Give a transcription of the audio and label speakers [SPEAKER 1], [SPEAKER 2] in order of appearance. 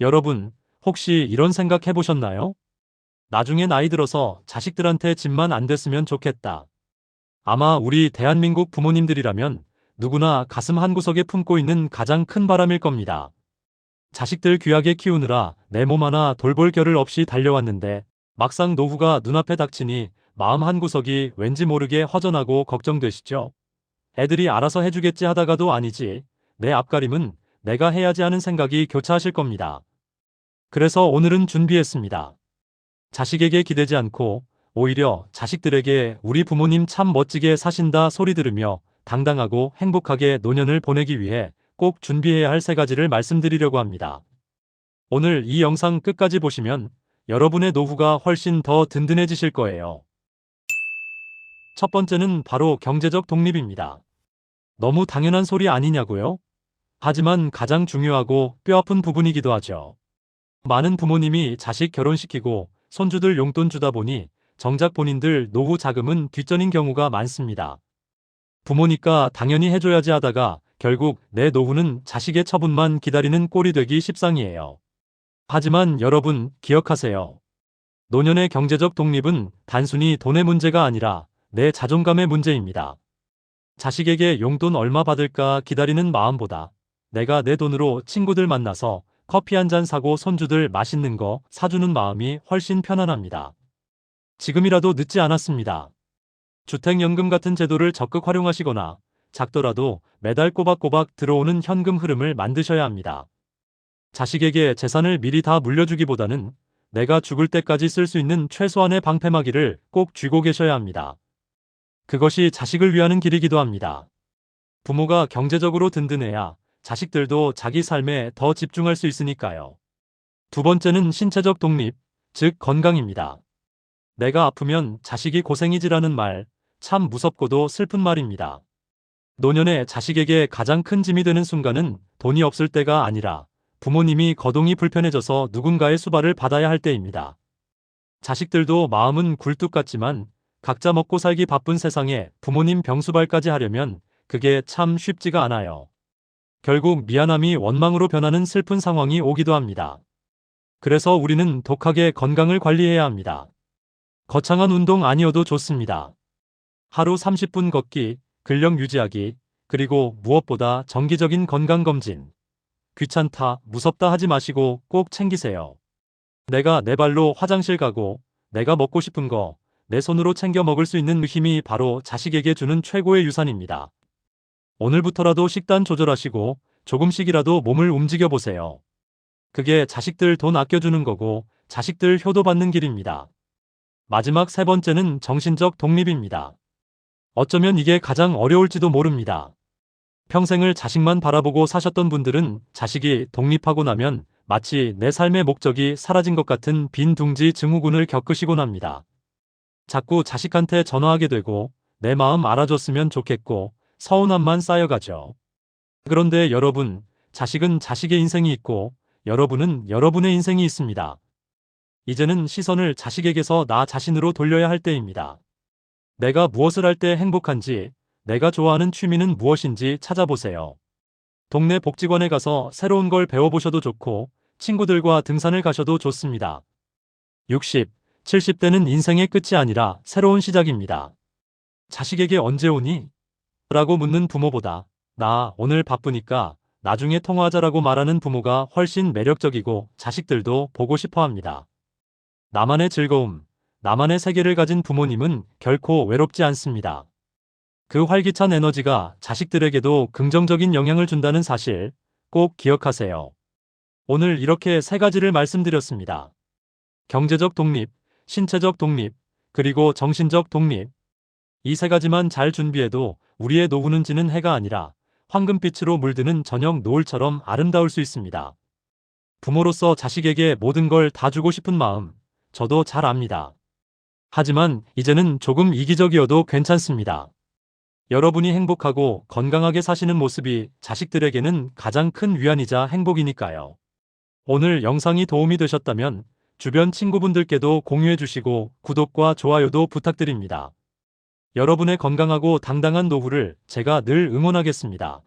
[SPEAKER 1] 여러분, 혹시 이런 생각 해보셨나요? 나중에 나이 들어서 자식들한테 집만 안 됐으면 좋겠다. 아마 우리 대한민국 부모님들이라면 누구나 가슴 한구석에 품고 있는 가장 큰 바람일 겁니다. 자식들 귀하게 키우느라 내 몸 하나 돌볼 겨를 없이 달려왔는데 막상 노후가 눈앞에 닥치니 마음 한구석이 왠지 모르게 허전하고 걱정되시죠? 애들이 알아서 해주겠지 하다가도 아니지. 내 앞가림은 내가 해야지 하는 생각이 교차하실 겁니다. 그래서 오늘은 준비했습니다. 자식에게 기대지 않고 오히려 자식들에게 우리 부모님 참 멋지게 사신다 소리 들으며 당당하고 행복하게 노년을 보내기 위해 꼭 준비해야 할 세 가지를 말씀드리려고 합니다. 오늘 이 영상 끝까지 보시면 여러분의 노후가 훨씬 더 든든해지실 거예요. 첫 번째는 바로 경제적 독립입니다. 너무 당연한 소리 아니냐고요? 하지만 가장 중요하고 뼈아픈 부분이기도 하죠. 많은 부모님이 자식 결혼시키고 손주들 용돈 주다 보니 정작 본인들 노후 자금은 뒷전인 경우가 많습니다. 부모니까 당연히 해줘야지 하다가 결국 내 노후는 자식의 처분만 기다리는 꼴이 되기 십상이에요. 하지만 여러분 기억하세요. 노년의 경제적 독립은 단순히 돈의 문제가 아니라 내 자존감의 문제입니다. 자식에게 용돈 얼마 받을까 기다리는 마음보다 내가 내 돈으로 친구들 만나서 커피 한 잔 사고 손주들 맛있는 거 사주는 마음이 훨씬 편안합니다. 지금이라도 늦지 않았습니다. 주택연금 같은 제도를 적극 활용하시거나 작더라도 매달 꼬박꼬박 들어오는 현금 흐름을 만드셔야 합니다. 자식에게 재산을 미리 다 물려주기보다는 내가 죽을 때까지 쓸 수 있는 최소한의 방패막이를 꼭 쥐고 계셔야 합니다. 그것이 자식을 위하는 길이기도 합니다. 부모가 경제적으로 든든해야 자식들도 자기 삶에 더 집중할 수 있으니까요. 두 번째는 신체적 독립, 즉 건강입니다. 내가 아프면 자식이 고생이지라는 말, 참 무섭고도 슬픈 말입니다. 노년에 자식에게 가장 큰 짐이 되는 순간은 돈이 없을 때가 아니라 부모님이 거동이 불편해져서 누군가의 수발을 받아야 할 때입니다. 자식들도 마음은 굴뚝 같지만 각자 먹고 살기 바쁜 세상에 부모님 병수발까지 하려면 그게 참 쉽지가 않아요. 결국 미안함이 원망으로 변하는 슬픈 상황이 오기도 합니다. 그래서 우리는 독하게 건강을 관리해야 합니다. 거창한 운동 아니어도 좋습니다. 하루 30분 걷기, 근력 유지하기, 그리고 무엇보다 정기적인 건강검진. 귀찮다, 무섭다 하지 마시고 꼭 챙기세요. 내가 내 발로 화장실 가고, 내가 먹고 싶은 거, 내 손으로 챙겨 먹을 수 있는 힘이 바로 자식에게 주는 최고의 유산입니다. 오늘부터라도 식단 조절하시고 조금씩이라도 몸을 움직여 보세요. 그게 자식들 돈 아껴주는 거고 자식들 효도받는 길입니다. 마지막 세 번째는 정신적 독립입니다. 어쩌면 이게 가장 어려울지도 모릅니다. 평생을 자식만 바라보고 사셨던 분들은 자식이 독립하고 나면 마치 내 삶의 목적이 사라진 것 같은 빈 둥지 증후군을 겪으시곤 합니다. 자꾸 자식한테 전화하게 되고 내 마음 알아줬으면 좋겠고 서운함만 쌓여가죠. 그런데 여러분, 자식은 자식의 인생이 있고 여러분은 여러분의 인생이 있습니다. 이제는 시선을 자식에게서 나 자신으로 돌려야 할 때입니다. 내가 무엇을 할 때 행복한지, 내가 좋아하는 취미는 무엇인지 찾아보세요. 동네 복지관에 가서 새로운 걸 배워보셔도 좋고, 친구들과 등산을 가셔도 좋습니다. 60, 70대는 인생의 끝이 아니라 새로운 시작입니다. 자식에게 언제 오니? 라고 묻는 부모보다 나 오늘 바쁘니까 나중에 통화하자라고 말하는 부모가 훨씬 매력적이고 자식들도 보고 싶어 합니다. 나만의 즐거움, 나만의 세계를 가진 부모님은 결코 외롭지 않습니다. 그 활기찬 에너지가 자식들에게도 긍정적인 영향을 준다는 사실 꼭 기억하세요. 오늘 이렇게 세 가지를 말씀드렸습니다. 경제적 독립, 신체적 독립, 그리고 정신적 독립. 이 세 가지만 잘 준비해도 우리의 노후는 지는 해가 아니라 황금빛으로 물드는 저녁 노을처럼 아름다울 수 있습니다. 부모로서 자식에게 모든 걸 다 주고 싶은 마음, 저도 잘 압니다. 하지만 이제는 조금 이기적이어도 괜찮습니다. 여러분이 행복하고 건강하게 사시는 모습이 자식들에게는 가장 큰 위안이자 행복이니까요. 오늘 영상이 도움이 되셨다면 주변 친구분들께도 공유해 주시고 구독과 좋아요도 부탁드립니다. 여러분의 건강하고 당당한 노후를 제가 늘 응원하겠습니다.